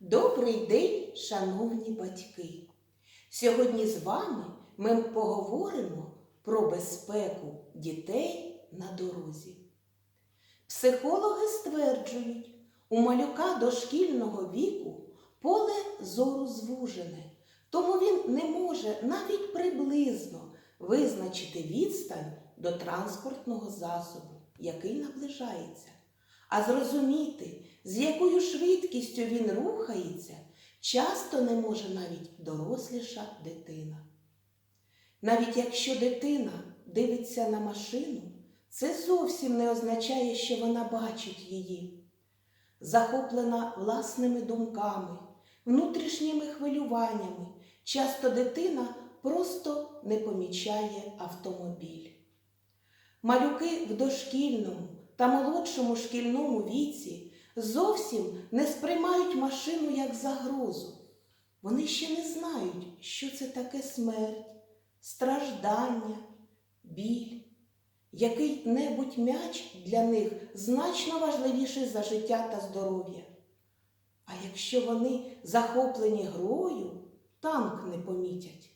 Добрий день, шановні батьки! Сьогодні з вами ми поговоримо про безпеку дітей на дорозі. Психологи стверджують, у малюка дошкільного віку поле зору звужене, тому він не може навіть приблизно визначити відстань до транспортного засобу, який наближається. А зрозуміти, з якою швидкістю він рухається, часто не може навіть доросліша дитина. Навіть якщо дитина дивиться на машину, це зовсім не означає, що вона бачить її. Захоплена власними думками, внутрішніми хвилюваннями, часто дитина просто не помічає автомобіль. Малюки в дошкільному та молодшому шкільному віці зовсім не сприймають машину як загрозу. Вони ще не знають, що це таке смерть, страждання, біль. Який-небудь м'яч для них значно важливіший за життя та здоров'я. А якщо вони захоплені грою, танк не помітять.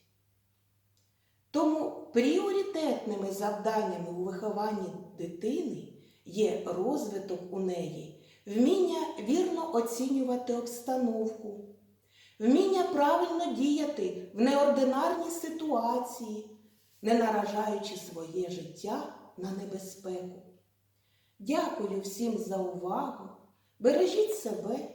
Тому пріоритетними завданнями у вихованні дитини є розвиток у неї, вміння вірно оцінювати обстановку, вміння правильно діяти в неординарній ситуації, не наражаючи своє життя на небезпеку. Дякую всім за увагу. Бережіть себе.